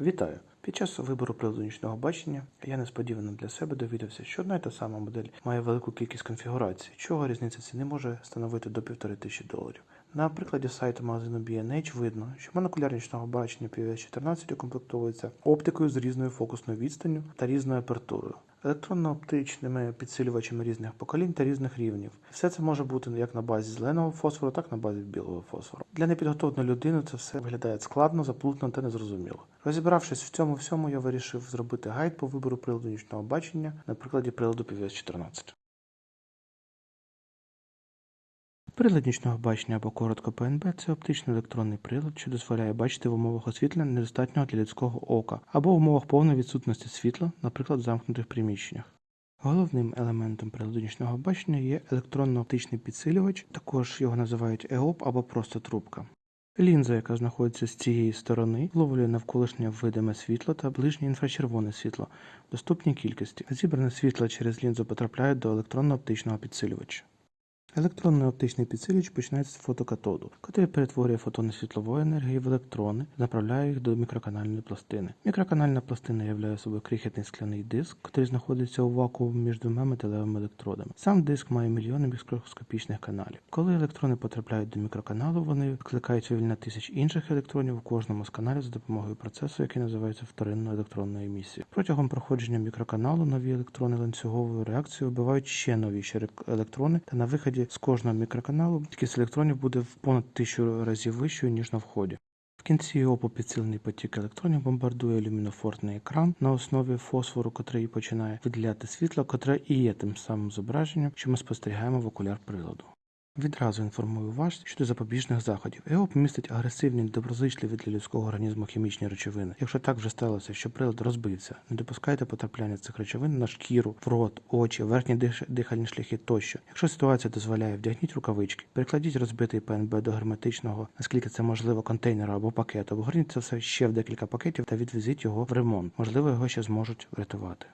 Вітаю! Під час вибору приладу нічного бачення я несподівано для себе довідався, що одна й та сама модель має велику кількість конфігурацій, чого різниця ціни може становити до півтори тисячі доларів. На прикладі сайту магазину B&H видно, що монокуляр нічного бачення PVS-14 укомплектовується оптикою з різною фокусною відстанню та різною апертурою, електронно-оптичними підсилювачами різних поколінь та різних рівнів. Все це може бути як на базі зеленого фосфору, так і на базі білого фосфору. Для непідготовленої людини це все виглядає складно, заплутано та незрозуміло. Розібравшись в цьому всьому, я вирішив зробити гайд по вибору приладу нічного бачення на прикладі приладу PVS-14. Прилад нічного бачення або коротко ПНБ це оптичний електронний прилад, що дозволяє бачити в умовах освітлення недостатнього для людського ока або в умовах повної відсутності світла, наприклад, в замкнутих приміщеннях. Головним елементом приладу нічного бачення є електронно-оптичний підсилювач, також його називають ЕОП або просто трубка. Лінза, яка знаходиться з цієї сторони, вловлює навколишнє видиме світло та ближнє інфрачервоне світло в доступній кількості. Зібране світло через лінзу потрапляє до електронно-оптичного підсилювача. Електронний оптичний підсилювач починається з фотокатоду, який перетворює фотони світлової енергії в електрони, направляє їх до мікроканальної пластини. Мікроканальна пластина являє собою крихітний скляний диск, який знаходиться у вакуумі між двома металевими електродами. Сам диск має мільйони мікроскопічних каналів. Коли електрони потрапляють до мікроканалу, вони викликають вивільнення тисяч інших електронів у кожному з каналів за допомогою процесу, який називається вторинною електронною емісією. Протягом проходження мікроканалу нові електрони ланцюговою реакцією вбивають ще новіші електрони, та на виході з кожного мікроканалу кількість електронів буде в понад тисячу разів вищою, ніж на вході. В кінці його підсилений потік електронів бомбардує люмінофорний екран на основі фосфору, котрий починає виділяти світло, котре і є тим самим зображенням, що ми спостерігаємо в окуляр приладу. Відразу інформую вас щодо запобіжних заходів. ЕОП містить агресивні, доброзичливі для людського організму хімічні речовини. Якщо так вже сталося, що прилад розбився, не допускайте потрапляння цих речовин на шкіру, в рот, очі, верхні дих... дихальні шляхи тощо. Якщо ситуація дозволяє, вдягніть рукавички, перекладіть розбитий ПНБ до герметичного, наскільки це можливо, контейнера або пакету. Вгорніть це все ще в декілька пакетів та відвезіть його в ремонт. Можливо, його ще зможуть врятувати.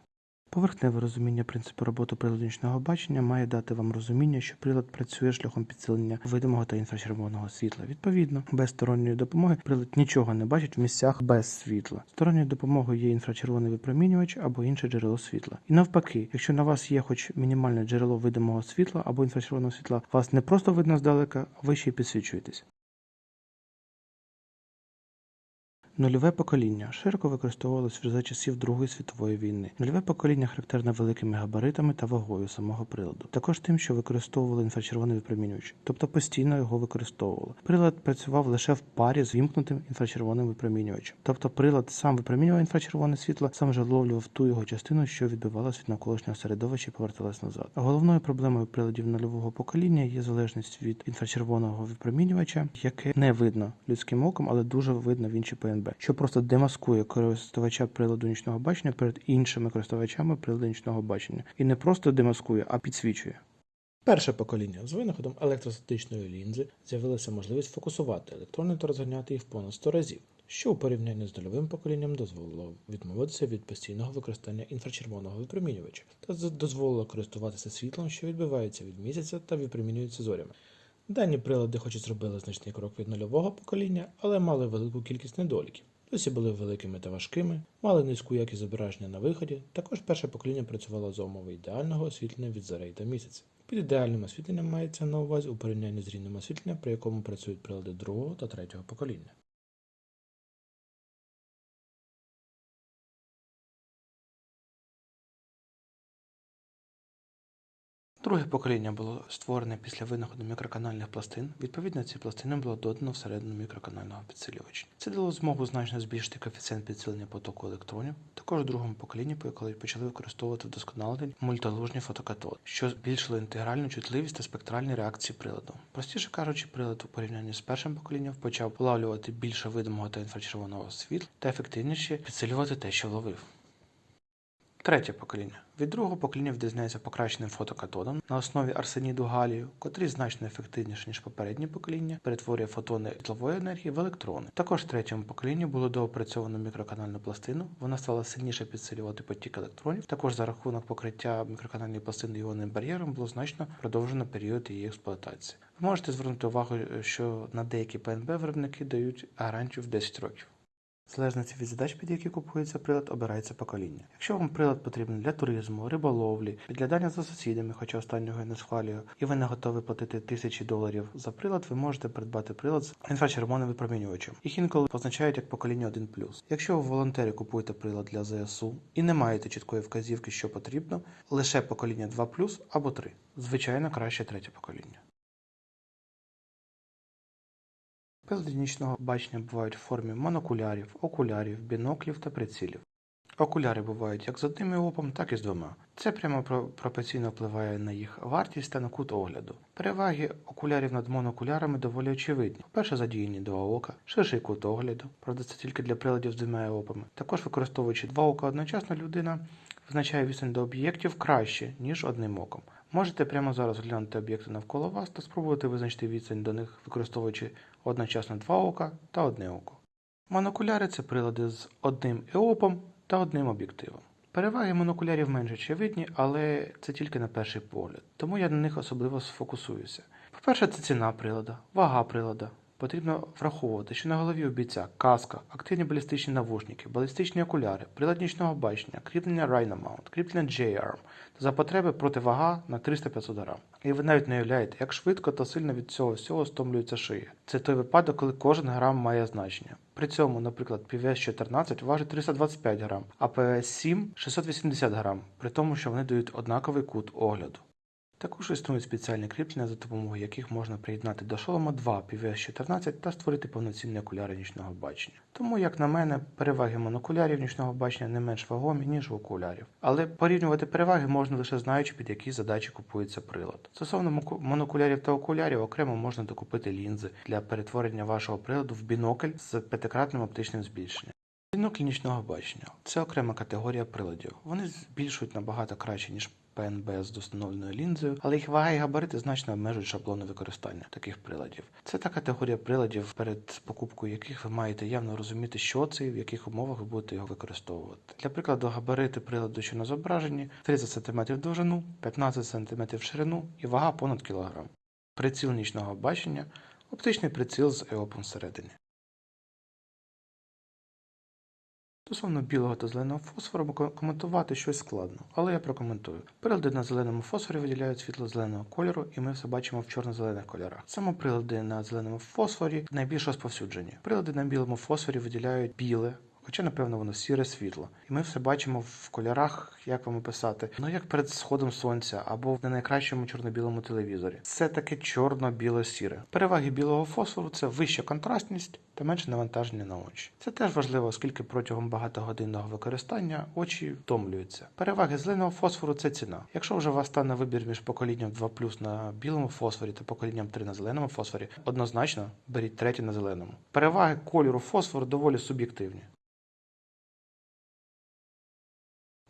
Поверхневе розуміння принципу роботи приладнічного бачення має дати вам розуміння, що прилад працює шляхом підсилення видимого та інфрачервоного світла. Відповідно, без сторонньої допомоги прилад нічого не бачить в місцях без світла. Сторонньою допомогою є інфрачервоний випромінювач або інше джерело світла. І навпаки, якщо на вас є хоч мінімальне джерело видимого світла або інфрачервоного світла, вас не просто видно здалека, а ви ще й підсвічуєтесь. Нульове покоління широко використовувалось вже за часів Другої світової війни. Нульове покоління характерне великими габаритами та вагою самого приладу, також тим, що використовували інфрачервоний випромінювач, тобто постійно його використовували. Прилад працював лише в парі з вімкнутим інфрачервоним випромінювачем. Тобто прилад сам випромінював інфрачервоне світло, сам же ловлював ту його частину, що відбивалась від навколишнього середовища і поверталась назад. Головною проблемою приладів нульового покоління є залежність від інфрачервоного випромінювача, яке не видно людським оком, але дуже видно в іншій ПНБ що просто демаскує користувача приладу нічного бачення перед іншими користувачами приладу нічного бачення. І не просто демаскує, а підсвічує. Перше покоління з винаходом електростатичної лінзи з'явилася можливість фокусувати електрони та розганяти їх понад 100 разів, що у порівнянні з нульовим поколінням дозволило відмовитися від постійного використання інфрачервоного випромінювача та дозволило користуватися світлом, що відбивається від місяця та випромінюється зорями. Дані прилади, хоч і зробили значний крок від нульового покоління, але мали велику кількість недоліків. Досі були великими та важкими, мали низьку якість зображення на виході. Також перше покоління працювало за умови ідеального освітлення від зарей та місяця. Під ідеальним освітленням мається на увазі у порівнянні з рівнем освітлення, при якому працюють прилади другого та третього покоління. Друге покоління було створене після винаходу мікроканальних пластин. Відповідно, ці пластини було додано всередину мікроканального підсилювача. Це дало змогу значно збільшити коефіцієнт підсилення потоку електронів. Також у другому поколінні, почали використовувати вдосконалені мультилужні фотокатоди, що збільшило інтегральну чутливість та спектральні реакції приладу. Простіше кажучи, прилад у порівнянні з першим поколінням почав улавлювати більше видимого та інфрачервоного світла та ефективніше підсилювати те, що ловив. Третє покоління. Від другого покоління відрізняється покращеним фотокатодом на основі арсеніду галію, котрий значно ефективніше, ніж попереднє покоління, перетворює фотони світлової енергії в електрони. Також в третьому поколінні було доопрацьовано мікроканальну пластину. Вона стала сильніше підсилювати потік електронів. Також за рахунок покриття мікроканальної пластини іонним бар'єром було значно продовжено період її експлуатації. Ви можете звернути увагу, що на деякі ПНБ виробники дають гарантію в 10 років. В залежності від задач, під які купується прилад, обирається покоління. Якщо вам прилад потрібен для туризму, риболовлі, підглядання за сусідами, хоча останнього я не схвалюю, і ви не готові платити тисячі доларів за прилад, ви можете придбати прилад з інфрачервоним випромінювачем. Їх інколи позначають як покоління 1+. Якщо ви волонтери купуєте прилад для ЗСУ і не маєте чіткої вказівки, що потрібно, лише покоління 2+, або 3. Звичайно, краще третє покоління. Нічного бачення бувають в формі монокулярів, окулярів, біноклів та прицілів. Окуляри бувають як з одним іопом, так і з двома. Це прямо пропорційно впливає на їх вартість та на кут огляду. Переваги окулярів над монокулярами доволі очевидні. По-перше, задіяні два ока, ширший кут огляду, правда це тільки для приладів з двома іопами. Також використовуючи два ока одночасно, людина визначає відстань до об'єктів краще, ніж одним оком. Можете прямо зараз глянути об'єкти навколо вас та спробувати визначити відстань до них, використовуючи одночасно два ока та одне око. Монокуляри це прилади з одним еопом та одним об'єктивом. Переваги монокулярів менш очевидні, але це тільки на перший погляд, тому я на них особливо сфокусуюся. По-перше, це ціна прилада, вага прилада. Потрібно враховувати, що на голові у каска, активні балістичні навушники, балістичні окуляри, прилад нічного бачення, кріплення Rhino Mount, кріплення J-Arm та за потреби противага на 300-500 грам. І ви навіть не уявляєте, як швидко та сильно від цього всього стомлюється шия. Це той випадок, коли кожен грам має значення. При цьому, наприклад, PVS 14 важить 325 грам, а PVS 7 680 грам, при тому, що вони дають однаковий кут огляду. Також існують спеціальні кріплення, за допомогою яких можна приєднати до шолома два PVS-14 та створити повноцінні окуляри нічного бачення. Тому, як на мене, переваги монокулярів нічного бачення не менш вагомі, ніж у окулярів. Але порівнювати переваги можна лише знаючи, під які задачі купується прилад. Стосовно монокулярів та окулярів, окремо можна докупити лінзи для перетворення вашого приладу в бінокль з п'ятикратним оптичним збільшенням. Бінокль нічного бачення це окрема категорія приладів. Вони збільшують набагато краще, ніж ПНБ з достановленою лінзою, але їх вага і габарити значно обмежують шаблони використання таких приладів. Це та категорія приладів, перед покупкою яких ви маєте явно розуміти, що це і в яких умовах ви будете його використовувати. Для прикладу, габарити приладу, що на зображенні 30 см довжину, 15 см ширину і вага понад кілограм. Приціл нічного бачення оптичний приціл з еопом всередині. Стосовно білого та зеленого фосфору ко- коментувати щось складно, але я прокоментую. Прилади на зеленому фосфорі виділяють світло зеленого кольору, і ми все бачимо в чорно-зелених кольорах. Саме прилади на зеленому фосфорі найбільш розповсюджені. Прилади на білому фосфорі виділяють біле. Хоча, напевно, воно сіре світло. І ми все бачимо в кольорах, як вам описати, ну як перед сходом сонця або не найкращому чорно-білому телевізорі. Це таке чорно-біло-сіре. Переваги білого фосфору це вища контрастність та менше навантаження на очі. Це теж важливо, оскільки протягом багатогодинного використання очі втомлюються. Переваги зеленого фосфору це ціна. Якщо вже у вас стане вибір між поколінням 2 на білому фосфорі та поколінням 3 на зеленому фосфорі, однозначно беріть третє на зеленому. Переваги кольору фосфору доволі суб'єктивні.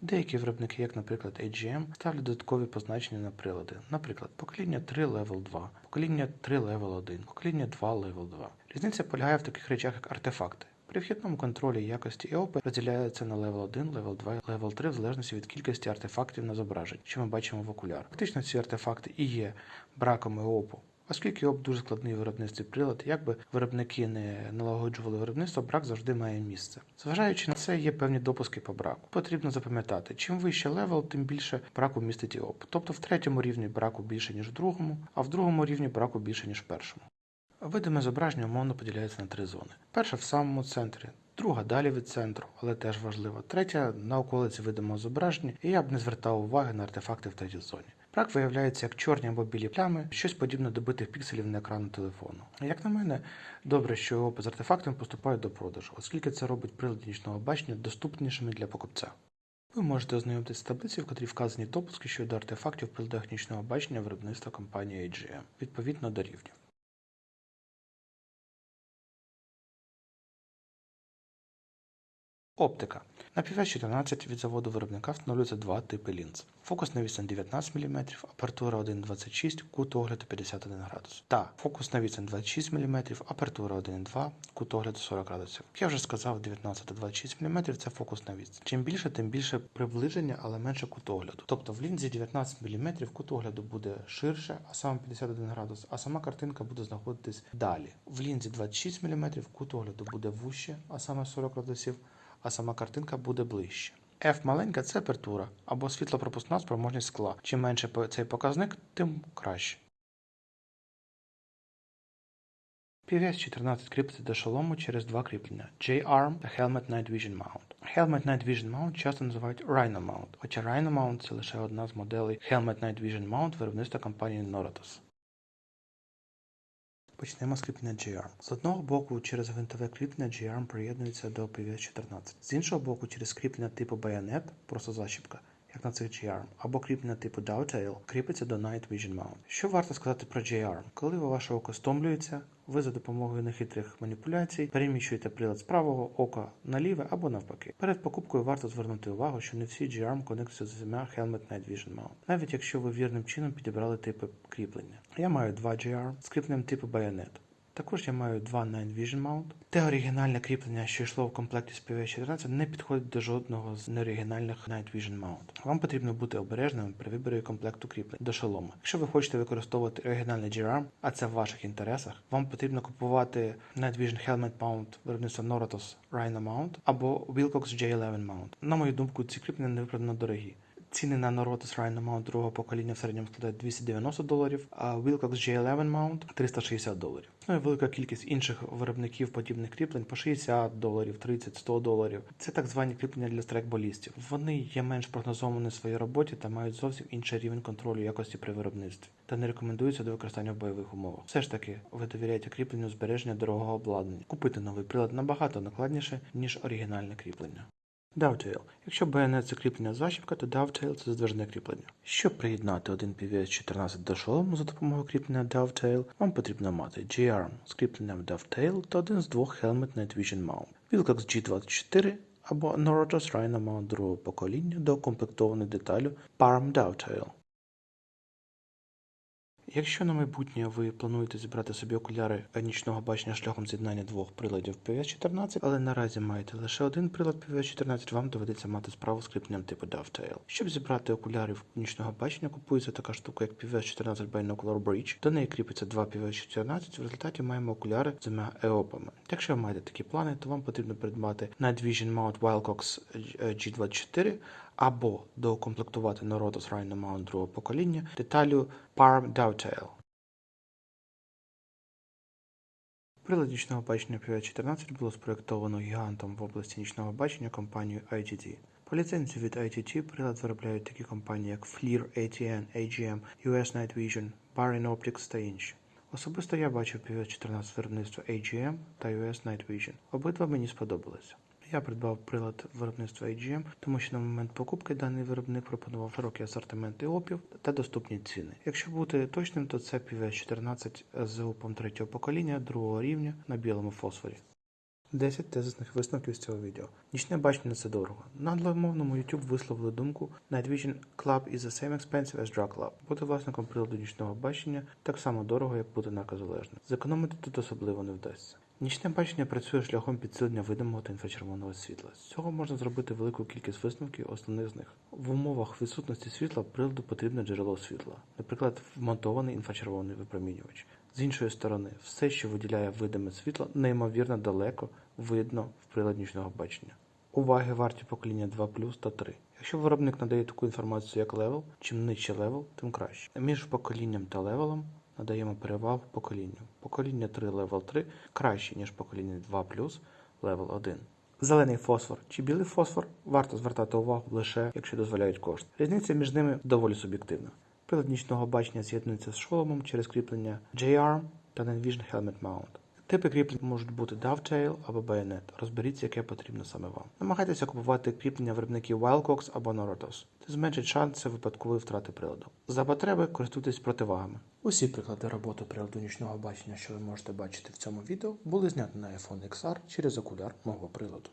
Деякі виробники, як, наприклад, AGM, ставлять додаткові позначення на прилади. Наприклад, покоління 3 Level 2, покоління 3 Level 1, покоління 2 Level 2. Різниця полягає в таких речах, як артефакти. При вхідному контролі якості EOP розділяється на Level 1, Level 2 Level 3 в залежності від кількості артефактів на зображенні, що ми бачимо в окулярах. Фактично ці артефакти і є браком EOP. Оскільки ОП дуже складний виробництві прилад, як би виробники не налагоджували виробництво, брак завжди має місце. Зважаючи на це, є певні допуски по браку. Потрібно запам'ятати, чим вище левел, тим більше браку містить ОП. Тобто в третьому рівні браку більше, ніж в другому, а в другому рівні браку більше, ніж в першому. Видиме зображення умовно поділяється на три зони. Перша в самому центрі, друга далі від центру, але теж важлива. Третя на околиці видимого зображення, і я б не звертав уваги на артефакти в третій зоні. Брак виявляється як чорні або білі плями, щось подібне до битих пікселів на екрану телефону. Як на мене, добре, що опис з артефактами поступають до продажу, оскільки це робить прилади нічного бачення доступнішими для покупця. Ви можете ознайомитися з таблицею, в котрій вказані допуски щодо артефактів приладах нічного бачення виробництва компанії AGM, відповідно до рівнів. Оптика. На PVS-14 від заводу виробника встановлюються два типи лінз. Фокусна відстань 19 мм, апертура 1,26, кут огляду 51 градус. Та фокусна відстань 26 мм, апертура 1,2, кут огляду 40 градусів. Як я вже сказав, 19 та 26 мм це фокусна відстань. Чим більше, тим більше приближення, але менше кут огляду. Тобто в лінзі 19 мм кут огляду буде ширше, а саме 51 градус, а сама картинка буде знаходитись далі. В лінзі 26 мм кут огляду буде вужче, а саме 40 градусів а сама картинка буде ближче. F маленька це апертура або світлопропускна спроможність скла. Чим менше цей показник, тим краще. PVS 14 кріпиться до шолому через два кріплення J-Arm та Helmet Night Vision Mount. Helmet Night Vision Mount часто називають Rhino Mount, хоча Rhino Mount це лише одна з моделей Helmet Night Vision Mount виробництва компанії Noratus. Почнемо з кріплення G-Arm. З одного боку, через гвинтове кріплення G-Arm приєднується до PVS-14. З іншого боку, через кріплення типу байонет, просто защіпка, як на цих G-Arm, або кріплення типу Dowtail кріпиться до Night Vision Mount. Що варто сказати про G-Arm? Коли ваше око стомлюється, ви за допомогою нехитрих маніпуляцій переміщуєте прилад з правого ока на ліве або навпаки. Перед покупкою варто звернути увагу, що не всі G-Arm конектуються з двома Helmet Night Vision Mount, навіть якщо ви вірним чином підібрали типи кріплення. Я маю два G-Arm з кріпленням типу Bayonet. Також я маю два Night Vision Mount. Те оригінальне кріплення, що йшло в комплекті з PV14, не підходить до жодного з неоригінальних Night Vision Mount. Вам потрібно бути обережним при виборі комплекту кріплень до шолома. Якщо ви хочете використовувати оригінальний G-Arm, а це в ваших інтересах, вам потрібно купувати Night Vision Helmet Mount виробництва Noratus Rhino Mount або Wilcox J11 Mount. На мою думку, ці кріплення невиправдано дорогі. Ціни на Norotus Rhino Mount другого покоління в середньому складають 290 доларів, а Wilcox J11 Mount 360 доларів. Ну і велика кількість інших виробників подібних кріплень по 60 доларів, 30, 100 доларів. Це так звані кріплення для страйкболістів. Вони є менш прогнозовані в своїй роботі та мають зовсім інший рівень контролю якості при виробництві та не рекомендуються до використання в бойових умовах. Все ж таки, ви довіряєте кріпленню збереження дорогого обладнання. Купити новий прилад набагато накладніше, ніж оригінальне кріплення. Dovetail. Якщо байонет це кріплення защіпка, то Dovetail – це задвижне кріплення. Щоб приєднати один PVS-14 до шолому за допомогою кріплення Dovetail, вам потрібно мати G-Arm з кріпленням Dovetail та один з двох Helmet Night Vision Mount, Wilcox G24 або Noratus Rhino Mount другого покоління доукомплектований деталю Parm Dovetail. Якщо на майбутнє ви плануєте зібрати собі окуляри нічного бачення шляхом з'єднання двох приладів PVS-14, але наразі маєте лише один прилад PVS-14, вам доведеться мати справу з кріпленням типу Dovetail. Щоб зібрати окуляри нічного бачення, купується така штука, як PVS-14 Binocular Bridge. До неї кріпиться два PVS-14, в результаті маємо окуляри з двома еопами. Якщо ви маєте такі плани, то вам потрібно придбати Night Vision Mount Wilcox G24, або доукомплектувати Norotus Rhino Mount другого покоління деталю Parm Dovetail. Прилад нічного бачення PV14 було спроєктовано гігантом в області нічного бачення компанією ITT. По ліцензії від ITT прилад виробляють такі компанії, як FLIR, ATN, AGM, US Night Vision, Barin Optics та інші. Особисто я бачив PV14 виробництва AGM та US Night Vision. Обидва мені сподобалися. Я придбав прилад виробництва AGM, тому що на момент покупки даний виробник пропонував широкий асортимент іопів та доступні ціни. Якщо бути точним, то це PVS-14 з УПом третього покоління другого рівня на білому фосфорі. 10 тезисних висновків з цього відео. Нічне бачення це дорого. На англомовному YouTube висловили думку Night Vision Club is the same expensive as Drug Club. Бути власником приладу нічного бачення так само дорого, як бути наркозалежним. Зекономити тут особливо не вдасться. Нічне бачення працює шляхом підсилення видимого та інфрачервоного світла. З цього можна зробити велику кількість висновків, основних з них. В умовах відсутності світла приладу потрібне джерело світла, наприклад, вмонтований інфрачервоний випромінювач. З іншої сторони, все, що виділяє видиме світло, неймовірно далеко видно в приладі нічного бачення. Уваги варті покоління 2 та 3. Якщо виробник надає таку інформацію як левел, чим нижче левел, тим краще. Між поколінням та левелом надаємо перевагу поколінню. Покоління 3 левел 3 краще, ніж покоління 2 левел 1. Зелений фосфор чи білий фосфор варто звертати увагу лише, якщо дозволяють кошти. Різниця між ними доволі суб'єктивна. Прилад нічного бачення з'єднується з шоломом через кріплення J-Arm та Night Helmet Mount. Типи кріплень можуть бути Dovetail або Bayonet. Розберіться, яке потрібно саме вам. Намагайтеся купувати кріплення виробників Wildcox або Norotos. Це зменшить шанси випадкової втрати приладу. За потреби користуйтесь противагами. Усі приклади роботи приладу нічного бачення, що ви можете бачити в цьому відео, були зняті на iPhone XR через окуляр мого приладу.